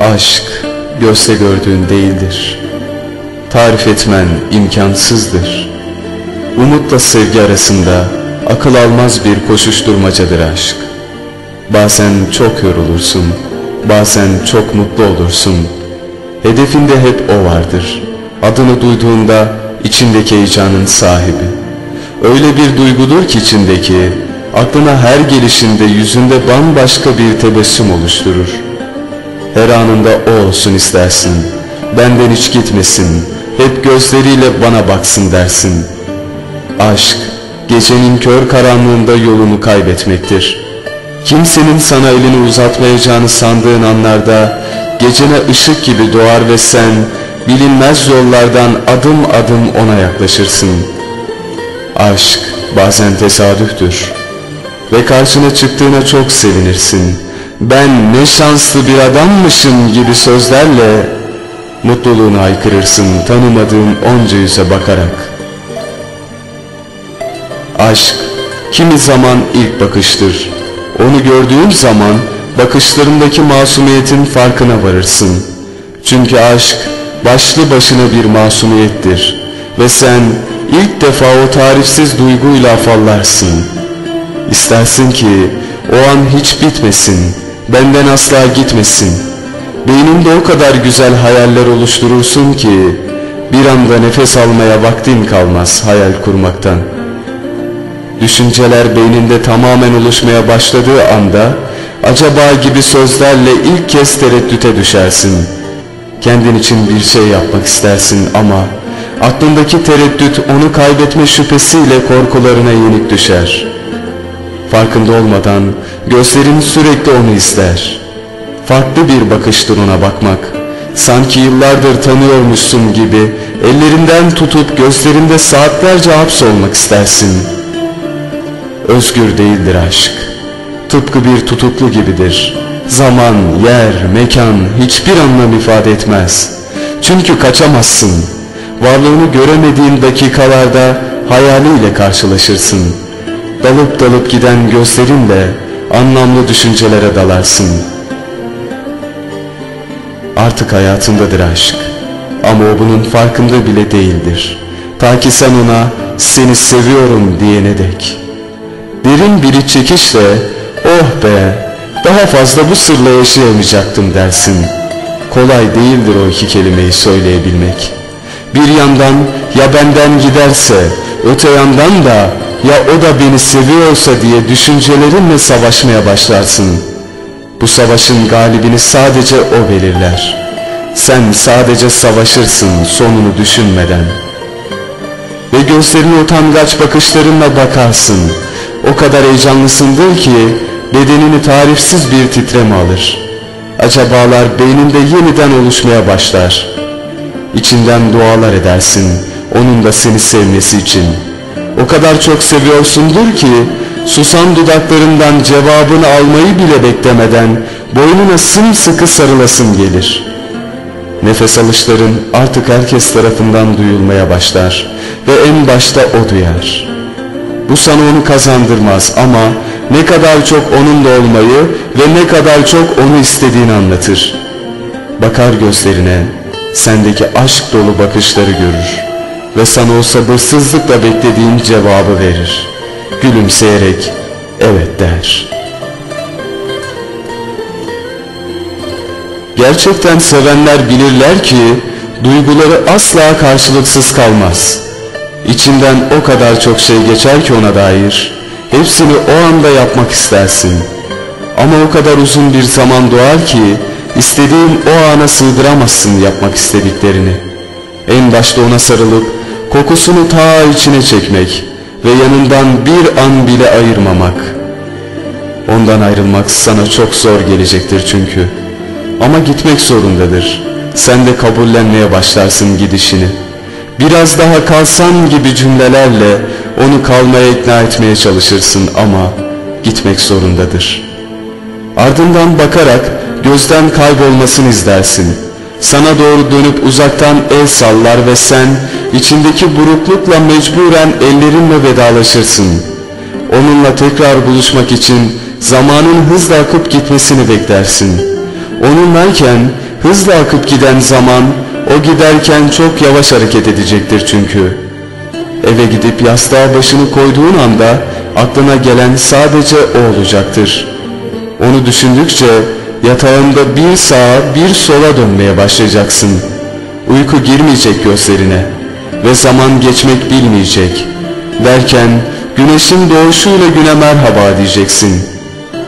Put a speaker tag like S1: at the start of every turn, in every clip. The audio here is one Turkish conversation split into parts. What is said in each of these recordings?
S1: Aşk gözle gördüğün değildir. Tarif etmen imkansızdır. Umutla sevgi arasında akıl almaz bir koşuşturmacadır aşk. Bazen çok yorulursun, bazen çok mutlu olursun. Hedefinde hep o vardır. Adını duyduğunda içindeki heyecanın sahibi. Öyle bir duygudur ki içindeki, aklına her gelişinde yüzünde bambaşka bir tebessüm oluşturur. Her anında o olsun istersin, benden hiç gitmesin, hep gözleriyle bana baksın dersin. Aşk, gecenin kör karanlığında yolunu kaybetmektir. Kimsenin sana elini uzatmayacağını sandığın anlarda, gecene ışık gibi doğar ve sen, bilinmez yollardan adım adım ona yaklaşırsın. Aşk bazen tesadüftür ve karşına çıktığına çok sevinirsin. Ben ne şanslı bir adammışım gibi sözlerle mutluluğunu aykırırsın tanımadığın onca yüze bakarak. Aşk kimi zaman ilk bakıştır. Onu gördüğün zaman bakışlarındaki masumiyetin farkına varırsın. Çünkü aşk başlı başına bir masumiyettir ve sen ilk defa o tarifsiz duyguyla afallarsın. İstersin ki o an hiç bitmesin, benden asla gitmesin. Beyninde o kadar güzel hayaller oluşturursun ki bir anda nefes almaya vaktin kalmaz hayal kurmaktan. Düşünceler beyninde tamamen oluşmaya başladığı anda acaba gibi sözlerle ilk kez tereddüte düşersin. Kendin için bir şey yapmak istersin ama aklındaki tereddüt onu kaybetme şüphesiyle korkularına yenik düşer. Farkında olmadan gözlerin sürekli onu ister. Farklı bir bakıştır ona bakmak. Sanki yıllardır tanıyormuşsun gibi ellerinden tutup gözlerinde saatlerce hapsolmak istersin. Özgür değildir aşk. Tıpkı bir tutuklu gibidir. Zaman, yer, mekan hiçbir anlam ifade etmez. Çünkü kaçamazsın. Varlığını göremediğin dakikalarda hayaliyle karşılaşırsın. Dalıp dalıp giden gözlerinle anlamlı düşüncelere dalarsın. Artık hayatındadır aşk. Ama o bunun farkında bile değildir. Ta ki sen ona seni seviyorum diyene dek. Derin bir çekişle oh be daha fazla bu sırla yaşayamayacaktım dersin. Kolay değildir o iki kelimeyi söyleyebilmek. Bir yandan ya benden giderse öte yandan da ya o da beni seviyorsa diye düşüncelerinle savaşmaya başlarsın. Bu savaşın galibini sadece o belirler. Sen sadece savaşırsın sonunu düşünmeden. Ve gözlerine utangaç bakışlarınla bakarsın. O kadar heyecanlısındır ki bedenini tarifsiz bir titreme alır. Acabalar beyninde yeniden oluşmaya başlar. İçinden dualar edersin onun da seni sevmesi için. O kadar çok seviyorsundur ki susan dudaklarından cevabını almayı bile beklemeden boynuna sımsıkı sarılasın gelir. Nefes alışların artık herkes tarafından duyulmaya başlar ve en başta o duyar. Bu sana onu kazandırmaz ama ne kadar çok onunla olmayı ve ne kadar çok onu istediğini anlatır. Bakar gözlerine, sendeki aşk dolu bakışları görür ve sana o sabırsızlıkla beklediğin cevabı verir. Gülümseyerek evet der. Gerçekten sevenler bilirler ki duyguları asla karşılıksız kalmaz. İçinden o kadar çok şey geçer ki ona dair. Hepsini o anda yapmak istersin. Ama o kadar uzun bir zaman doğar ki istediğin o ana sığdıramazsın yapmak istediklerini. En başta ona sarılıp kokusunu ta içine çekmek ve yanından bir an bile ayırmamak. Ondan ayrılmak sana çok zor gelecektir çünkü. Ama gitmek zorundadır. Sen de kabullenmeye başlarsın gidişini. Biraz daha kalsan gibi cümlelerle onu kalmaya ikna etmeye çalışırsın ama gitmek zorundadır. Ardından bakarak gözden kaybolmasını izlersin. Sana doğru dönüp uzaktan el sallar ve sen içindeki buruklukla mecburen ellerinle vedalaşırsın. Onunla tekrar buluşmak için zamanın hızla akıp gitmesini beklersin. Onunlayken Hızla akıp giden zaman o giderken çok yavaş hareket edecektir çünkü. Eve gidip yastığa başını koyduğun anda aklına gelen sadece o olacaktır. Onu düşündükçe yatağında bir sağa bir sola dönmeye başlayacaksın. Uyku girmeyecek gözlerine ve zaman geçmek bilmeyecek. Derken güneşin doğuşuyla güne merhaba diyeceksin.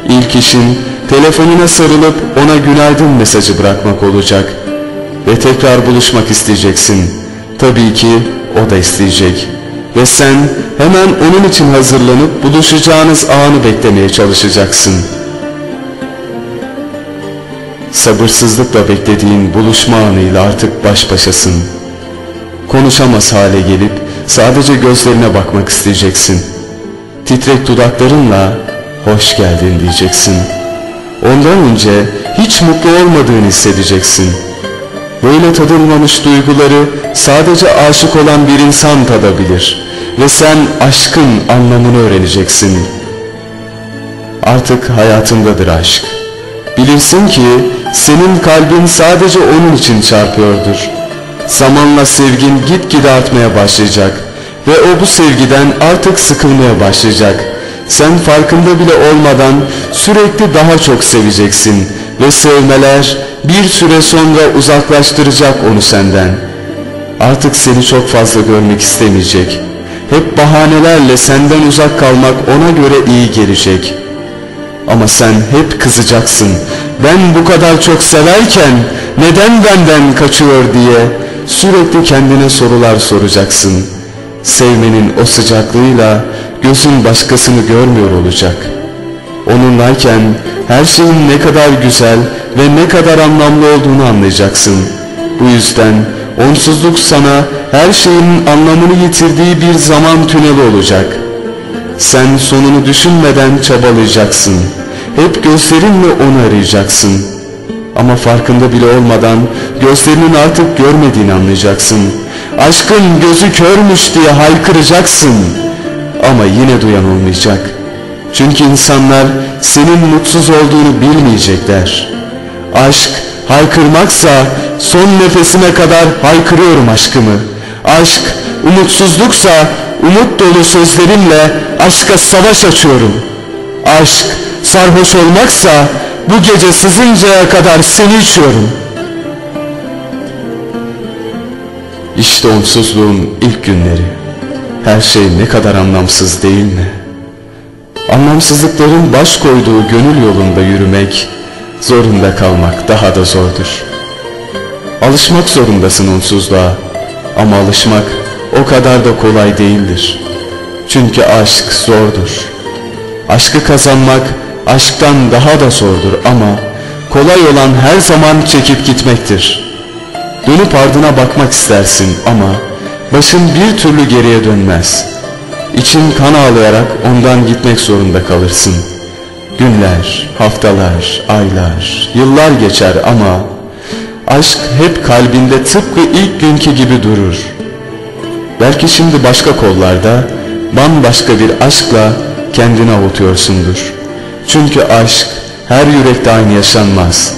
S1: İlk işin telefonuna sarılıp ona günaydın mesajı bırakmak olacak. Ve tekrar buluşmak isteyeceksin. Tabii ki o da isteyecek. Ve sen hemen onun için hazırlanıp buluşacağınız anı beklemeye çalışacaksın. Sabırsızlıkla beklediğin buluşma anıyla artık baş başasın. Konuşamaz hale gelip sadece gözlerine bakmak isteyeceksin. Titrek dudaklarınla hoş geldin diyeceksin. Ondan önce hiç mutlu olmadığını hissedeceksin. Böyle tadılmamış duyguları sadece aşık olan bir insan tadabilir ve sen aşkın anlamını öğreneceksin. Artık hayatındadır aşk. Bilirsin ki senin kalbin sadece onun için çarpıyordur. Zamanla sevgin gitgide artmaya başlayacak ve o bu sevgiden artık sıkılmaya başlayacak. Sen farkında bile olmadan sürekli daha çok seveceksin ve sevmeler bir süre sonra uzaklaştıracak onu senden. Artık seni çok fazla görmek istemeyecek. Hep bahanelerle senden uzak kalmak ona göre iyi gelecek. Ama sen hep kızacaksın. Ben bu kadar çok severken neden benden kaçıyor diye sürekli kendine sorular soracaksın. Sevmenin o sıcaklığıyla gözün başkasını görmüyor olacak. Onunlayken her şeyin ne kadar güzel ve ne kadar anlamlı olduğunu anlayacaksın. Bu yüzden onsuzluk sana her şeyin anlamını yitirdiği bir zaman tüneli olacak. Sen sonunu düşünmeden çabalayacaksın. Hep gözlerinle onu arayacaksın. Ama farkında bile olmadan gözlerinin artık görmediğini anlayacaksın. Aşkın gözü körmüş diye haykıracaksın. Ama yine duyan olmayacak. Çünkü insanlar senin mutsuz olduğunu bilmeyecekler. Aşk haykırmaksa son nefesime kadar haykırıyorum aşkımı. Aşk umutsuzluksa umut dolu sözlerimle aşka savaş açıyorum. Aşk sarhoş olmaksa bu gece sızıncaya kadar seni içiyorum. İşte onsuzluğun ilk günleri. Her şey ne kadar anlamsız değil mi? Anlamsızlıkların baş koyduğu gönül yolunda yürümek, zorunda kalmak daha da zordur. Alışmak zorundasın onsuzluğa ama alışmak o kadar da kolay değildir. Çünkü aşk zordur. Aşkı kazanmak aşktan daha da zordur ama kolay olan her zaman çekip gitmektir. Dönüp ardına bakmak istersin ama başın bir türlü geriye dönmez. İçin kan ağlayarak ondan gitmek zorunda kalırsın. Günler, haftalar, aylar, yıllar geçer ama aşk hep kalbinde tıpkı ilk günkü gibi durur. Belki şimdi başka kollarda bambaşka bir aşkla kendini avutuyorsundur. Çünkü aşk her yürekte aynı yaşanmaz.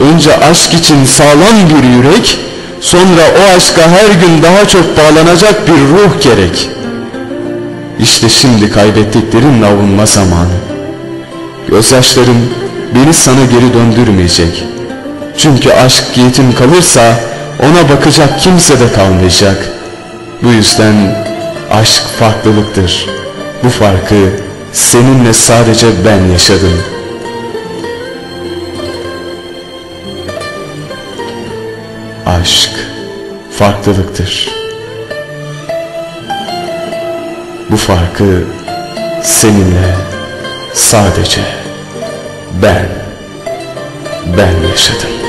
S1: Önce aşk için sağlam bir yürek, sonra o aşka her gün daha çok bağlanacak bir ruh gerek. İşte şimdi kaybettiklerin avunma zamanı. Gözyaşlarım beni sana geri döndürmeyecek. Çünkü aşk yetim kalırsa ona bakacak kimse de kalmayacak. Bu yüzden aşk farklılıktır. Bu farkı seninle sadece ben yaşadım. Aşk farklılıktır. Bu farkı seninle sadece ben, ben yaşadım.